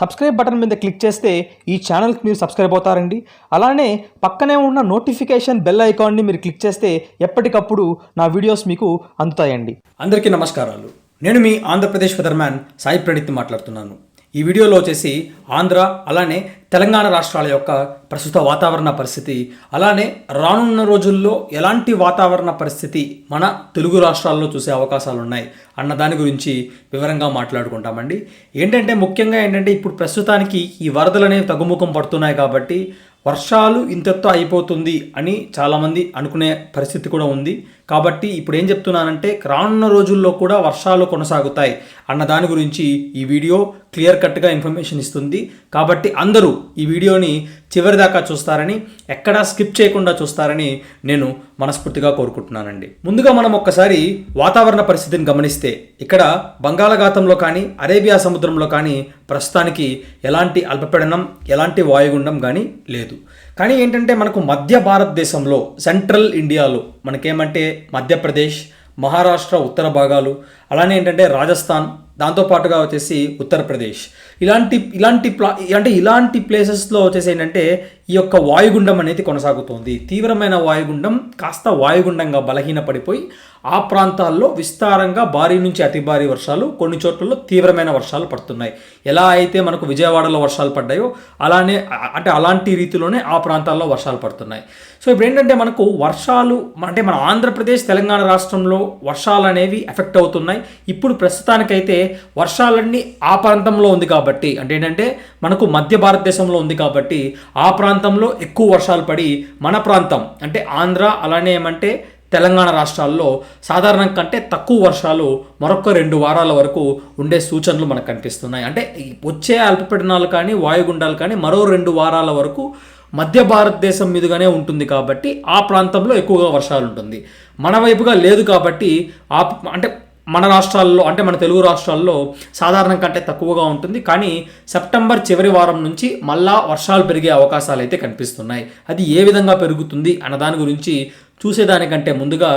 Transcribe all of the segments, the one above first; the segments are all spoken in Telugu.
సబ్స్క్రైబ్ బటన్ మీద క్లిక్ చేస్తే ఈ ఛానల్కి మీరు సబ్స్క్రైబ్ అవుతారండి. అలానే పక్కనే ఉన్న నోటిఫికేషన్ బెల్ ఐకాన్ని మీరు క్లిక్ చేస్తే ఎప్పటికప్పుడు నా వీడియోస్ మీకు అందుతాయండి. అందరికీ నమస్కారాలు. నేను మీ ఆంధ్రప్రదేశ్ వెదర్మ్యాన్ సాయి ప్రణీత్ మాట్లాడుతున్నాను. ఈ వీడియోలో వచ్చేసి ఆంధ్ర అలానే తెలంగాణ రాష్ట్రాల యొక్క ప్రస్తుత వాతావరణ పరిస్థితి అలానే రానున్న రోజుల్లో ఎలాంటి వాతావరణ పరిస్థితి మన తెలుగు రాష్ట్రాల్లో చూసే అవకాశాలు ఉన్నాయి అన్న దాని గురించి వివరంగా మాట్లాడుకుంటామండి. ఏంటంటే ముఖ్యంగా ఏంటంటే ఇప్పుడు ప్రస్తుతానికి ఈ వరదలు అనేవి తగ్గుముఖం పడుతున్నాయి కాబట్టి వర్షాలు ఇంతతో అయిపోతుంది అని చాలామంది అనుకునే పరిస్థితి కూడా ఉంది. కాబట్టి ఇప్పుడు ఏం చెప్తున్నానంటే రానున్న రోజుల్లో కూడా వర్షాలు కొనసాగుతాయి అన్న దాని గురించి ఈ వీడియో క్లియర్ కట్గా ఇన్ఫర్మేషన్ ఇస్తుంది. కాబట్టి అందరూ ఈ వీడియోని చివరి దాకా చూస్తారని ఎక్కడా స్కిప్ చేయకుండా చూస్తారని నేను మనస్ఫూర్తిగా కోరుకుంటున్నానండి. ముందుగా మనం ఒక్కసారి వాతావరణ పరిస్థితిని గమనిస్తే ఇక్కడ బంగాళాఖాతంలో కానీ అరేబియా సముద్రంలో కానీ ప్రస్తుతానికి ఎలాంటి అల్పపీడనం ఎలాంటి వాయుగుండం కానీ లేదు. కానీ ఏంటంటే మనకు మధ్య భారతదేశంలో సెంట్రల్ ఇండియాలో మనకేమంటే మధ్యప్రదేశ్ మహారాష్ట్ర ఉత్తర భాగాలు అలానే ఏంటంటే రాజస్థాన్ దాంతోపాటుగా వచ్చేసి ఉత్తరప్రదేశ్. ఇలాంటి ఇలాంటి ప్లా అంటే ఇలాంటి ప్లేసెస్లో వచ్చేసి ఏంటంటే ఈ యొక్క వాయుగుండం అనేది కొనసాగుతోంది. తీవ్రమైన వాయుగుండం కాస్త వాయుగుండంగా బలహీన పడిపోయి ఆ ప్రాంతాల్లో విస్తారంగా భారీ నుంచి అతి భారీ వర్షాలు కొన్ని చోట్లలో తీవ్రమైన వర్షాలు పడుతున్నాయి. ఎలా అయితే మనకు విజయవాడలో వర్షాలు పడ్డాయో అలానే అంటే అలాంటి రీతిలోనే ఆ ప్రాంతాల్లో వర్షాలు పడుతున్నాయి. సో ఇప్పుడు ఏంటంటే మనకు వర్షాలు అంటే మన ఆంధ్రప్రదేశ్ తెలంగాణ రాష్ట్రంలో వర్షాలు అనేవి ఎఫెక్ట్ అవుతున్నాయి. ఇప్పుడు ప్రస్తుతానికైతే వర్షాలన్నీ ఆ ప్రాంతంలో ఉంది కాబట్టి అంటే ఏంటంటే మనకు మధ్య భారతదేశంలో ఉంది కాబట్టి ఆ ప్రాంతంలో ఎక్కువ వర్షాలు పడి మన ప్రాంతం అంటే ఆంధ్ర అలానే ఏమంటే తెలంగాణ రాష్ట్రాల్లో సాధారణం కంటే తక్కువ వర్షాలు మరొక రెండు వారాల వరకు ఉండే సూచనలు మనకు కనిపిస్తున్నాయి. అంటే వచ్చే అల్పపీడనాలు కానీ వాయుగుండాలు కానీ మరో రెండు వారాల వరకు మధ్య భారతదేశం మీదుగానే ఉంటుంది కాబట్టి ఆ ప్రాంతంలో ఎక్కువగా వర్షాలు ఉంటుంది. మన వైపుగా లేదు కాబట్టి ఆ అంటే మన రాష్ట్రాల్లో అంటే మన తెలుగు రాష్ట్రాల్లో సాధారణం కంటే తక్కువగా ఉంటుంది. కానీ సెప్టెంబర్ చివరి వారం నుంచి మళ్ళా వర్షాలు పెరిగే అవకాశాలు అయితే కనిపిస్తున్నాయి. అది ఏ విధంగా పెరుగుతుంది అన్న దాని గురించి చూసేదానికంటే ముందుగా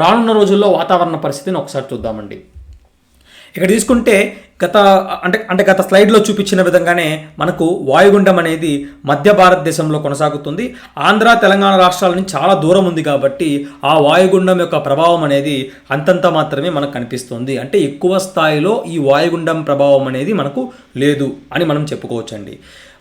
రానున్న రోజుల్లో వాతావరణ పరిస్థితిని ఒకసారి చూద్దామండి. ఇక్కడ తీసుకుంటే గత అంటే అంటే గత స్లైడ్లో చూపించిన విధంగానే మనకు వాయుగుండం అనేది మధ్య భారతదేశంలో కొనసాగుతుంది. ఆంధ్ర తెలంగాణ రాష్ట్రాల నుంచి చాలా దూరం ఉంది కాబట్టి ఆ వాయుగుండం యొక్క ప్రభావం అనేది అంతంత మాత్రమే మనకు కనిపిస్తుంది. అంటే ఎక్కువ స్థాయిలో ఈ వాయుగుండం ప్రభావం అనేది మనకు లేదు అని మనం చెప్పుకోవచ్చండి.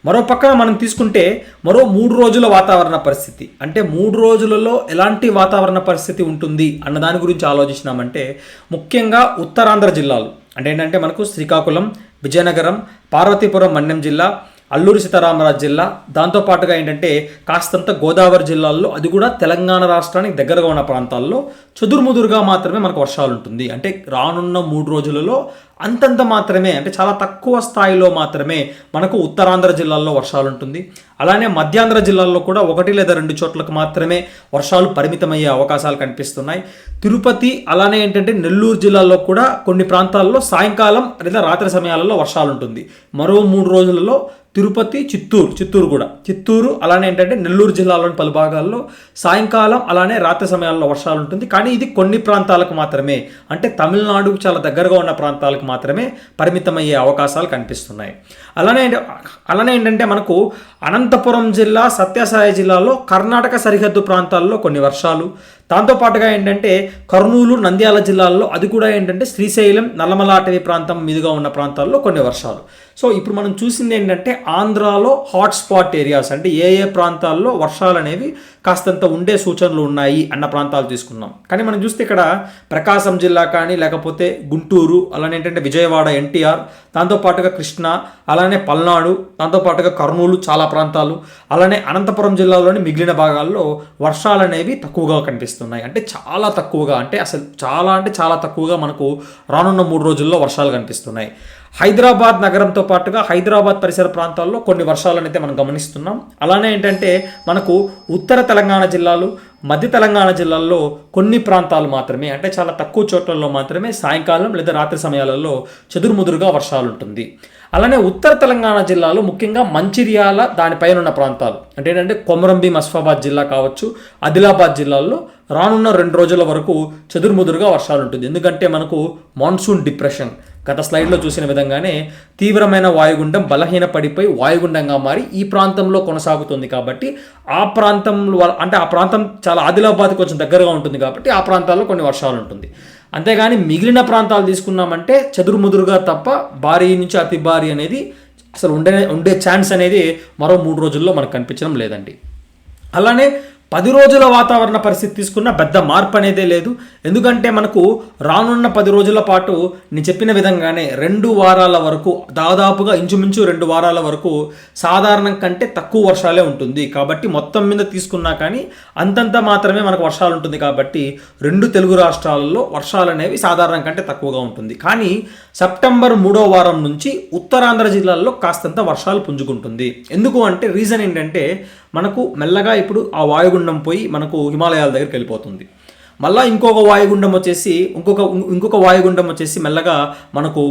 మరో పక్కన మనం తీసుకుంటే మరో మూడు రోజుల వాతావరణ పరిస్థితి. అంటే మూడు రోజులలో ఎలాంటి వాతావరణ పరిస్థితి ఉంటుంది అన్న దాని గురించి ఆలోచించినామంటే ముఖ్యంగా ఉత్తరాంధ్ర జిల్లాలు. అంటే ఏంటంటే మనకు శ్రీకాకుళం విజయనగరం పార్వతీపురం మన్యం జిల్లా అల్లూరి సీతారామరాజు జిల్లా. దాంతోపాటుగా ఏంటంటే కాస్తంత గోదావరి జిల్లాల్లో అది కూడా తెలంగాణ రాష్ట్రానికి దగ్గరగా ఉన్న ప్రాంతాల్లో చదురుముదురుగా మాత్రమే మనకు వర్షాలు ఉంటుంది అంటే రానున్న మూడు రోజులలో అంతంత మాత్రమే అంటే చాలా తక్కువ స్థాయిలో మాత్రమే మనకు ఉత్తరాంధ్ర జిల్లాల్లో వర్షాలు ఉంటుంది అలానే మధ్యాంధ్ర జిల్లాల్లో కూడా ఒకటి లేదా రెండు చోట్లకు మాత్రమే వర్షాలు పరిమితమయ్యే అవకాశాలు కనిపిస్తున్నాయి. తిరుపతి అలానే ఏంటంటే నెల్లూరు జిల్లాలో కూడా కొన్ని ప్రాంతాల్లో సాయంకాలం లేదా రాత్రి సమయాలలో వర్షాలు ఉంటుంది మరో మూడు రోజులలో తిరుపతి చిత్తూరు చిత్తూరు కూడా. చిత్తూరు అలానే ఏంటంటే నెల్లూరు జిల్లాలోని పలు భాగాల్లో సాయంకాలం అలానే రాత్రి సమయాల్లో వర్షాలు ఉంటుంది. కానీ ఇది కొన్ని ప్రాంతాలకు మాత్రమే. అంటే తమిళనాడుకు చాలా దగ్గరగా ఉన్న ప్రాంతాలకు మాత్రమే పరిమితమయ్యే అవకాశాలు కనిపిస్తున్నాయి. అలానే అలానే ఏంటంటే మనకు అనంతపురం జిల్లా సత్యసాయి జిల్లాలో కర్ణాటక సరిహద్దు ప్రాంతాల్లో కొన్ని వర్షాలు దాంతోపాటుగా ఏంటంటే కర్నూలు నంద్యాల జిల్లాల్లో అది కూడా ఏంటంటే శ్రీశైలం నల్లమల అటవీ ప్రాంతం మీదుగా ఉన్న ప్రాంతాల్లో కొన్ని వర్షాలు. సో ఇప్పుడు మనం చూసింది ఏంటంటే ఆంధ్రాలో హాట్ స్పాట్ ఏరియాస్ అంటే ఏ ఏ ప్రాంతాల్లో వర్షాలు అనేవి కాస్తంత ఉండే సూచనలు ఉన్నాయి అన్న ప్రాంతాలు తీసుకున్నాం కానీ మనం చూస్తే ఇక్కడ ప్రకాశం జిల్లా కానీ లేకపోతే గుంటూరు అలానే ఏంటంటే విజయవాడ ఎన్టీఆర్ దాంతోపాటుగా కృష్ణా అలానే పల్నాడు దాంతోపాటుగా కర్నూలు చాలా ప్రాంతాలు అలానే అనంతపురం జిల్లాలోని మిగిలిన భాగాల్లో వర్షాలు అనేవి తక్కువగా కనిపిస్తున్నాయి. అంటే చాలా తక్కువగా అంటే అసలు చాలా అంటే చాలా తక్కువగా మనకు రానున్న మూడు రోజుల్లో వర్షాలు కనిపిస్తున్నాయి. హైదరాబాద్ నగరంతో పాటుగా హైదరాబాద్ పరిసర ప్రాంతాల్లో కొన్ని వర్షాలను అయితే మనం గమనిస్తున్నాం. అలానే ఏంటంటే మనకు ఉత్తర తెలంగాణ జిల్లాలు మధ్య తెలంగాణ జిల్లాల్లో కొన్ని ప్రాంతాలు మాత్రమే అంటే చాలా తక్కువ చోట్లలో మాత్రమే సాయంకాలం లేదా రాత్రి సమయాలలో చెదురుముదురుగా వర్షాలు ఉంటుంది అలానే ఉత్తర తెలంగాణ జిల్లాలో ముఖ్యంగా మంచిర్యాల దానిపైన ఉన్న ప్రాంతాలు అంటే ఏంటంటే కొమరంభీం అస్ఫాబాద్ జిల్లా కావచ్చు ఆదిలాబాద్ జిల్లాల్లో రానున్న రెండు రోజుల వరకు చెదురుముదురుగా వర్షాలు ఉంటుంది ఎందుకంటే మనకు మాన్సూన్ డిప్రెషన్ గత స్లైడ్లో చూసిన విధంగానే తీవ్రమైన వాయుగుండం బలహీన పడిపోయి వాయుగుండంగా మారి ఈ ప్రాంతంలో కొనసాగుతుంది కాబట్టి ఆ ప్రాంతంలో అంటే ఆ ప్రాంతం చాలా ఆదిలాబాద్ కొంచెం దగ్గరగా ఉంటుంది కాబట్టి ఆ ప్రాంతాల్లో కొన్ని వర్షాలు ఉంటుంది. అంతేగాని మిగిలిన ప్రాంతాలు తీసుకున్నామంటే చెదురుముదురుగా తప్ప భారీ నుంచి అతి భారీ అనేది అసలు ఉండే ఉండే ఛాన్స్ అనేది మరో మూడు రోజుల్లో మనకు కనిపించడం లేదండి. అలానే పది రోజుల వాతావరణ పరిస్థితి తీసుకున్న పెద్ద మార్పు అనేదే లేదు. ఎందుకంటే మనకు రానున్న పది రోజుల పాటు నేను చెప్పిన విధంగానే రెండు వారాల వరకు దాదాపుగా ఇంచుమించు రెండు వారాల వరకు సాధారణం కంటే తక్కువ వర్షాలే ఉంటుంది. కాబట్టి మొత్తం మీద తీసుకున్నా కానీ అంతంత మాత్రమే మనకు వర్షాలు ఉంటుంది కాబట్టి రెండు తెలుగు రాష్ట్రాలలో వర్షాలు అనేవి సాధారణం కంటే తక్కువగా ఉంటుంది. కానీ సెప్టెంబర్ మూడో వారం నుంచి ఉత్తరాంధ్ర జిల్లాల్లో కాస్తంత వర్షాలు పుంజుకుంటుంది. ఎందుకు అంటే రీజన్ ఏంటంటే మనకు మెల్లగా ఇప్పుడు ఆ వాయుగుండం పోయి మనకు హిమాలయాల దగ్గరికి వెళ్ళిపోతుంది. మళ్ళా ఇంకొక వాయుగుండం వచ్చేసి ఇంకొక ఇంకొక వాయుగుండం వచ్చేసి మెల్లగా మనకు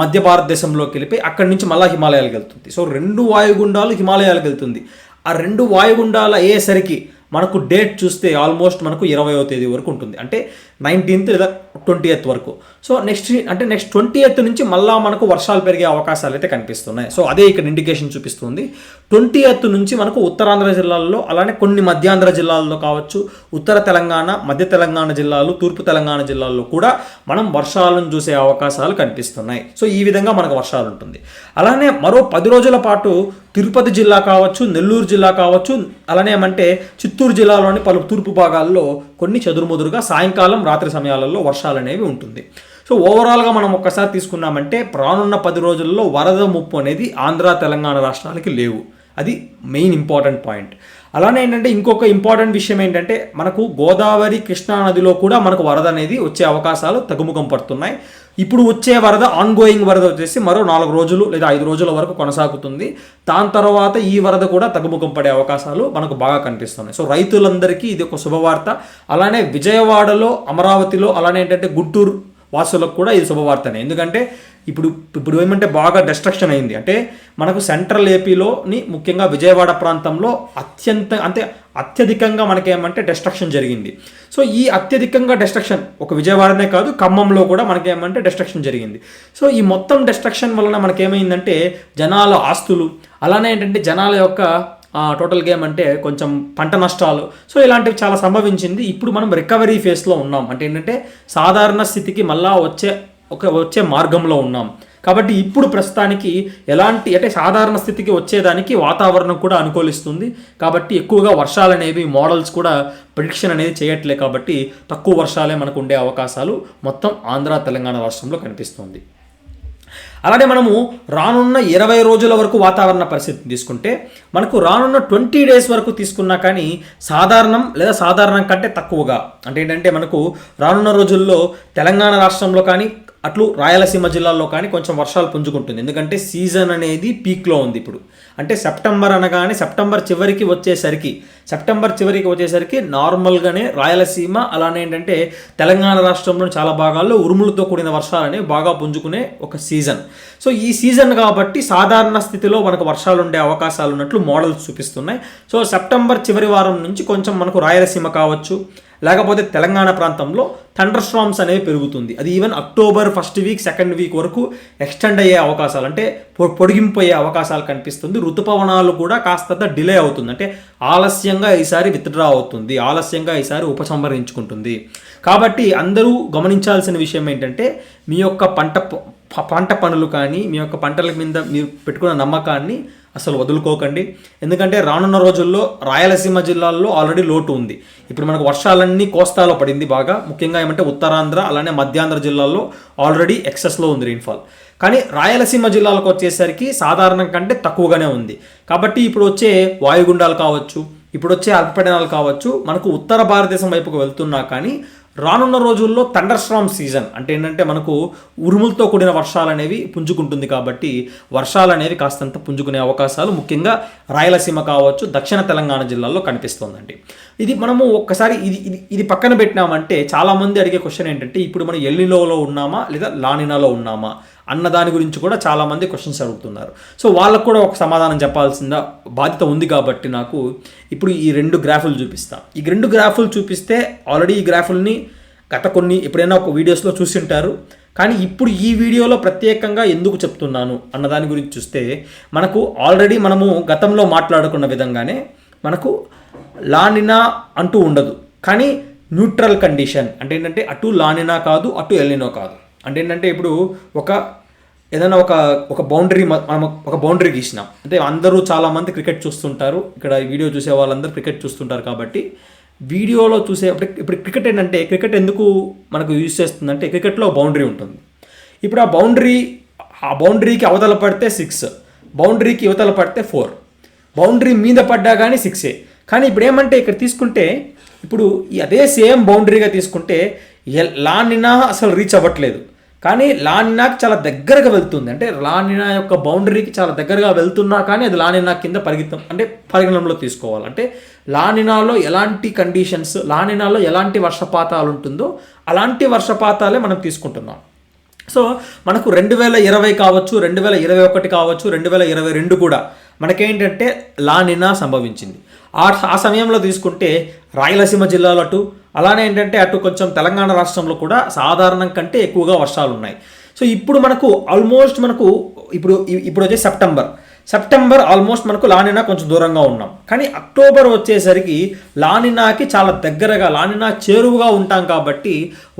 మధ్య భారతదేశంలోకి వెళ్ళిపోయి అక్కడి నుంచి మళ్ళీ హిమాలయాలకు వెళ్తుంది. సో రెండు వాయుగుండాలు హిమాలయాలకు వెళ్తుంది. ఆ రెండు వాయుగుండాలు అయ్యేసరికి మనకు డేట్ చూస్తే ఆల్మోస్ట్ మనకు ఇరవయో తేదీ వరకు ఉంటుంది. అంటే నైన్టీన్త్ లేదా ట్వంటీ ఎయిత్ వరకు. సో నెక్స్ట్ అంటే నెక్స్ట్ ట్వంటీ ఎయిత్ నుంచి మళ్ళీ మనకు వర్షాలు పెరిగే అవకాశాలు అయితే కనిపిస్తున్నాయి. సో అదే ఇక్కడ ఇండికేషన్ చూపిస్తుంది. ట్వంటీ ఎయిత్ నుంచి మనకు ఉత్తరాంధ్ర జిల్లాల్లో అలానే కొన్ని మధ్యాంధ్ర జిల్లాల్లో కావచ్చు ఉత్తర తెలంగాణ మధ్య తెలంగాణ జిల్లాలు తూర్పు తెలంగాణ జిల్లాల్లో కూడా మనం వర్షాలను చూసే అవకాశాలు కనిపిస్తున్నాయి. సో ఈ విధంగా మనకు వర్షాలు ఉంటుంది. అలానే మరో పది రోజుల పాటు తిరుపతి జిల్లా కావచ్చు నెల్లూరు జిల్లా కావచ్చు అలానే ఏమంటే చిత్తూరు జిల్లాలోని పలు తూర్పు భాగాల్లో కొన్ని చెదురుముదురుగా సాయంకాలం రాత్రి సమయాలలో వర్షాలు అనేవి ఉంటుంది. సో ఓవరాల్గా మనం ఒక్కసారి తీసుకున్నామంటే రానున్న పది రోజుల్లో వరద ముప్పు అనేది ఆంధ్ర తెలంగాణ రాష్ట్రాలకి లేవు. అది మెయిన్ ఇంపార్టెంట్ పాయింట్ అలానే ఏంటంటే ఇంకొక ఇంపార్టెంట్ విషయం ఏంటంటే మనకు గోదావరి కృష్ణా నదిలో కూడా మనకు వరద అనేది వచ్చే అవకాశాలు తగ్గుముఖం పడుతున్నాయి. ఇప్పుడు వచ్చే వరద ఆన్ గోయింగ్ వరద వచ్చేసి మరో నాలుగు రోజులు లేదా ఐదు రోజుల వరకు కొనసాగుతుంది. దాని తర్వాత ఈ వరద కూడా తగ్గుముఖం పడే అవకాశాలు మనకు బాగా కనిపిస్తున్నాయి. సో రైతులందరికీ ఇది ఒక శుభవార్త. అలానే విజయవాడలో అమరావతిలో అలానే ఏంటంటే గుంటూరు వాసులకు కూడా ఇది శుభవార్తనే. ఎందుకంటే ఇప్పుడు ఇప్పుడు ఏమంటే బాగా డిస్ట్రక్షన్ అయింది. అంటే మనకు సెంట్రల్ ఏపీలోని ముఖ్యంగా విజయవాడ ప్రాంతంలో అత్యంత అంటే అత్యధికంగా మనకేమంటే డిస్ట్రక్షన్ జరిగింది. సో ఈ అత్యధికంగా డిస్ట్రక్షన్ ఒక విజయవాడనే కాదు ఖమ్మంలో కూడా మనకేమంటే డిస్ట్రక్షన్ జరిగింది. సో ఈ మొత్తం డిస్ట్రక్షన్ వలన మనకేమైందంటే జనాల ఆస్తులు అలానే ఏంటంటే జనాల యొక్క టోటల్గా ఏమంటే కొంచెం పంట నష్టాలు. సో ఇలాంటివి చాలా సంభవించింది. ఇప్పుడు మనం రికవరీ ఫేస్లో ఉన్నాం. అంటే ఏంటంటే సాధారణ స్థితికి మళ్ళా వచ్చే ఒక వచ్చే మార్గంలో ఉన్నాం. కాబట్టి ఇప్పుడు ప్రస్తుతానికి ఎలాంటి అంటే సాధారణ స్థితికి వచ్చేదానికి వాతావరణం కూడా అనుకూలిస్తుంది. కాబట్టి ఎక్కువగా వర్షాలు అనేవి మోడల్స్ కూడా ప్రిడిక్షన్ అనేది చేయట్లే కాబట్టి తక్కువ వర్షాలే మనకు ఉండే అవకాశాలు మొత్తం ఆంధ్ర తెలంగాణ రాష్ట్రంలో కనిపిస్తుంది. అలానే మనము రానున్న ఇరవై రోజుల వరకు వాతావరణ పరిస్థితిని తీసుకుంటే మనకు రానున్న ట్వంటీ డేస్ వరకు తీసుకున్నా కానీ సాధారణం లేదా సాధారణం కంటే తక్కువగా. అంటే ఏంటంటే మనకు రానున్న రోజుల్లో తెలంగాణ రాష్ట్రంలో కానీ అట్లు రాయలసీమ జిల్లాల్లో కానీ కొంచెం వర్షాలు పుంజుకుంటుంది. ఎందుకంటే సీజన్ అనేది పీక్లో ఉంది ఇప్పుడు. అంటే సెప్టెంబర్ అనగానే సెప్టెంబర్ చివరికి వచ్చేసరికి సెప్టెంబర్ చివరికి వచ్చేసరికి నార్మల్గానే రాయలసీమ అలానే ఏంటంటే తెలంగాణ రాష్ట్రంలోని చాలా భాగాల్లో ఉరుములతో కూడిన వర్షాలు అనేవి బాగా పుంజుకునే ఒక సీజన్. సో ఈ సీజన్ కాబట్టి సాధారణ స్థితిలో మనకు వర్షాలు ఉండే అవకాశాలు ఉన్నట్లు మోడల్స్ చూపిస్తున్నాయి. సో సెప్టెంబర్ చివరి వారం నుంచి కొంచెం మనకు రాయలసీమ కావచ్చు లేకపోతే తెలంగాణ ప్రాంతంలో థండర్ స్ట్రామ్స్ అనేవి పెరుగుతుంది. అది even October first week second week వరకు ఎక్స్టెండ్ అయ్యే అవకాశాలు అంటే పొ- అయ్యే అవకాశాలు కనిపిస్తుంది. ఋతుపవనాలు కూడా కాస్త డిలే అవుతుంది. అంటే ఆలస్యంగా ఈసారి విత్డ్రా అవుతుంది. ఆలస్యంగా ఈసారి ఉపసంహరించుకుంటుంది. కాబట్టి అందరూ గమనించాల్సిన విషయం ఏంటంటే మీ యొక్క పంట పంట పనులు కానీ మీ యొక్క పంటల మీద మీరు పెట్టుకున్న నమ్మకాన్ని అసలు వదులుకోకండి. ఎందుకంటే రానున్న రోజుల్లో రాయలసీమ జిల్లాల్లో ఆల్రెడీ లోటు ఉంది. ఇప్పుడు మనకు వర్షాలన్నీ కోస్తాలో పడింది బాగా. ముఖ్యంగా ఏమంటే ఉత్తరాంధ్ర అలానే మధ్యాంధ్ర జిల్లాల్లో ఆల్రెడీ ఎక్సెస్లో ఉంది రెయిన్ఫాల్ కానీ రాయలసీమ జిల్లాలకు వచ్చేసరికి సాధారణం కంటే తక్కువగానే ఉంది. కాబట్టి ఇప్పుడు వచ్చే వాయుగుండాలు కావచ్చు ఇప్పుడు వచ్చే అల్పపీడనాలు కావచ్చు మనకు ఉత్తర భారతదేశం వైపుకు వెళ్తున్నా కానీ రానున్న రోజుల్లో థండర్ స్ట్రామ్ సీజన్ అంటే ఏంటంటే మనకు ఉరుములతో కూడిన వర్షాలు అనేవి పుంజుకుంటుంది కాబట్టి వర్షాలు అనేవి కాస్తంత పుంజుకునే అవకాశాలు ముఖ్యంగా రాయలసీమ కావచ్చు దక్షిణ తెలంగాణ జిల్లాల్లో కనిపిస్తోందండి. ఇది మనము ఒక్కసారి ఇది ఇది ఇది పక్కన పెట్టినామంటే చాలామంది అడిగే క్వశ్చన్ ఏంటంటే ఇప్పుడు మనం ఎల్లిలోలో ఉన్నామా లేదా లానినాలో ఉన్నామా? అన్న దాని గురించి కూడా చాలామంది క్వశ్చన్స్ అడుగుతున్నారు. సో వాళ్ళకు కూడా ఒక సమాధానం చెప్పాల్సిన బాధ్యత ఉంది కాబట్టి నాకు ఇప్పుడు ఈ రెండు గ్రాఫులు చూపిస్తా. ఈ రెండు గ్రాఫులు చూపిస్తే ఆల్రెడీ ఈ గ్రాఫుల్ని గత కొన్ని ఎప్పుడైనా ఒక వీడియోస్లో చూసింటారు. కానీ ఇప్పుడు ఈ వీడియోలో ప్రత్యేకంగా ఎందుకు చెప్తున్నాను అన్నదాని గురించి చూస్తే మనకు ఆల్రెడీ మనము గతంలో మాట్లాడుకున్న విధంగానే మనకు లానినా అంటూ ఉండదు. కానీ న్యూట్రల్ కండిషన్ అంటే ఏంటంటే అటు లానినా కాదు అటు ఎల్లినో కాదు. అంటే ఏంటంటే ఇప్పుడు ఒక ఏదైనా ఒక ఒక బౌండరీ మనం ఒక బౌండరీ గీసినాం. అంటే అందరూ చాలామంది క్రికెట్ చూస్తుంటారు. ఇక్కడ వీడియో చూసే వాళ్ళందరూ క్రికెట్ చూస్తుంటారు కాబట్టి వీడియోలో చూసే ఇప్పుడు క్రికెట్ ఏంటంటే క్రికెట్ ఎందుకు మనకు యూజ్ చేస్తుందంటే క్రికెట్లో బౌండరీ ఉంటుంది. ఇప్పుడు ఆ బౌండరీ ఆ బౌండరీకి అవతల పడితే సిక్స్ బౌండరీకి ఇవతల పడితే ఫోర్ బౌండరీ మీద పడ్డా కానీ సిక్సే కానీ ఇప్పుడు ఏమంటే ఇక్కడ తీసుకుంటే ఇప్పుడు అదే సేమ్ బౌండరీగా తీసుకుంటే లానినా అసలు రీచ్ అవ్వట్లేదు. కానీ లానినాకి చాలా దగ్గరగా వెళ్తుంది. అంటే లానినా యొక్క బౌండరీకి చాలా దగ్గరగా వెళ్తున్నా కానీ అది లానినా కింద పరిగెత్తం అంటే పరిగణనలో తీసుకోవాలి. అంటే లానినాలో ఎలాంటి కండిషన్స్ లానినాలో ఎలాంటి వర్షపాతాలు ఉంటుందో అలాంటి వర్షపాతాలే మనం తీసుకుంటున్నాం. సో మనకు రెండు వేల ఇరవై కావచ్చు రెండు వేల ఇరవై ఒకటి కావచ్చు రెండు వేల ఇరవై రెండు కూడా మనకేంటంటే లానినా సంభవించింది. ఆ ఆ సమయంలో తీసుకుంటే రాయలసీమ జిల్లాలో అటు అలానే ఏంటంటే అటు కొంచెం తెలంగాణ రాష్ట్రంలో కూడా సాధారణం కంటే ఎక్కువగా వర్షాలు ఉన్నాయి సో ఇప్పుడు మనకు ఆల్మోస్ట్ మనకు ఇప్పుడు ఇప్పుడు వచ్చే సెప్టెంబర్. సెప్టెంబర్ ఆల్మోస్ట్ మనకు లానినా కొంచెం దూరంగా ఉన్నాం. కానీ అక్టోబర్ వచ్చేసరికి లానినాకి చాలా దగ్గరగా లానినా చేరువుగా ఉంటాం కాబట్టి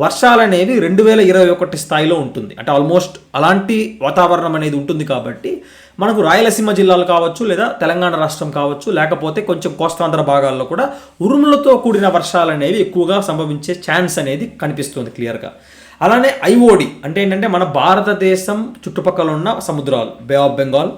వర్షాలు అనేవి రెండు వేల ఇరవై ఒకటి స్థాయిలో ఉంటుంది. అంటే ఆల్మోస్ట్ అలాంటి వాతావరణం అనేది ఉంటుంది కాబట్టి మనకు రాయలసీమ జిల్లాలు కావచ్చు లేదా తెలంగాణ రాష్ట్రం కావచ్చు లేకపోతే కొంచెం కోస్తాంధ్ర భాగాల్లో కూడా ఉరుములతో కూడిన వర్షాలు అనేవి ఎక్కువగా సంభవించే ఛాన్స్ అనేది కనిపిస్తుంది క్లియర్గా అలానే ఐఓడి అంటే ఏంటంటే మన భారతదేశం చుట్టుపక్కల ఉన్న సముద్రాలు bay of Bengal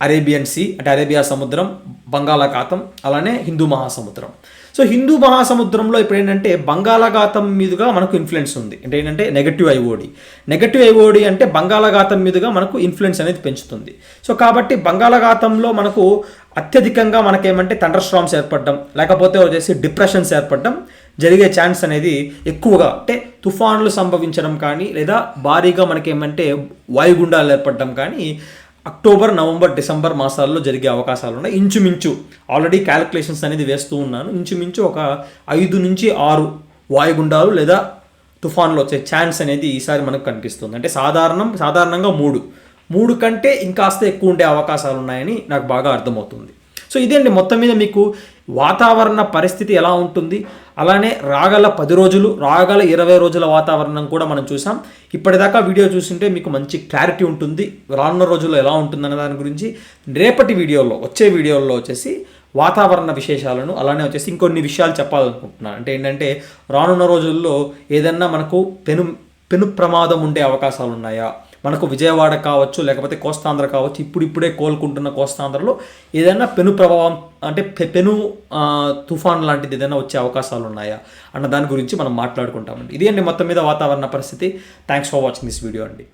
Arabian sea అంటే అరేబియా సముద్రం బంగాళాఖాతం అలానే హిందూ మహాసముద్రం. సో హిందూ మహాసముద్రంలో ఇప్పుడు ఏంటంటే బంగాళాఖాతం మీదుగా మనకు ఇన్ఫ్లుయెన్స్ ఉంది. అంటే ఏంటంటే నెగటివ్ ఐఓడి నెగటివ్ ఐఓడి అంటే బంగాళాఖాతం మీదుగా మనకు ఇన్ఫ్లుయెన్స్ అనేది పెంచుతుంది. సో కాబట్టి బంగాళాఖాతంలో మనకు అత్యధికంగా మనకేమంటే థండర్ స్ట్రామ్స్ ఏర్పడడం లేకపోతే వచ్చేసి డిప్రెషన్స్ ఏర్పడడం జరిగే ఛాన్స్ అనేది ఎక్కువగా అంటే తుఫాన్లు సంభవించడం కానీ లేదా భారీగా మనకేమంటే వాయుగుండాలు ఏర్పడడం కానీ అక్టోబర్ నవంబర్ డిసెంబర్ మాసాల్లో జరిగే అవకాశాలు ఉన్నాయి. ఇంచుమించు ఆల్రెడీ క్యాలిక్యులేషన్స్ అనేది వేస్తూ ఉన్నాను. ఇంచుమించు ఒక ఐదు నుంచి ఆరు వాయుగుండాలు లేదా తుఫాన్లు వచ్చే ఛాన్స్ అనేది ఈసారి మనకు కనిపిస్తుంది. అంటే సాధారణం సాధారణంగా మూడు. మూడు కంటే ఇంకాస్త ఎక్కువ ఉండే అవకాశాలు ఉన్నాయని నాకు బాగా అర్థమవుతుంది. సో ఇదేంటి మొత్తం మీద మీకు వాతావరణ పరిస్థితి ఎలా ఉంటుంది? అలానే రాగల పది రోజులు రాగల ఇరవై రోజుల వాతావరణం కూడా మనం చూసాం. ఇప్పటిదాకా వీడియో చూసింటే మీకు మంచి క్లారిటీ ఉంటుంది. రానున్న రోజుల్లో ఎలా ఉంటుందనే దాని గురించి రేపటి వీడియోలో వచ్చే వీడియోల్లో వచ్చేసి వాతావరణ విశేషాలను అలానే వచ్చేసి ఇంకొన్ని విషయాలు చెప్పాలనుకుంటున్నాను. అంటే ఏంటంటే రానున్న రోజుల్లో ఏదన్నా మనకు పెను పెను ప్రమాదం ఉండే అవకాశాలు ఉన్నాయా మనకు విజయవాడ కావచ్చు లేకపోతే కోస్తాంధ్ర కావచ్చు ఇప్పుడిప్పుడే కోలుకుంటున్న కోస్తాంధ్రలో ఏదైనా పెను ప్రభావం అంటే పె- పెను తుఫాన్ లాంటిది ఏదైనా వచ్చే అవకాశాలు ఉన్నాయా? అన్న దాని గురించి మనం మాట్లాడుకుంటామండి. ఇది అండి మొత్తం మీద వాతావరణ పరిస్థితి. Thanks for watching this video అండి.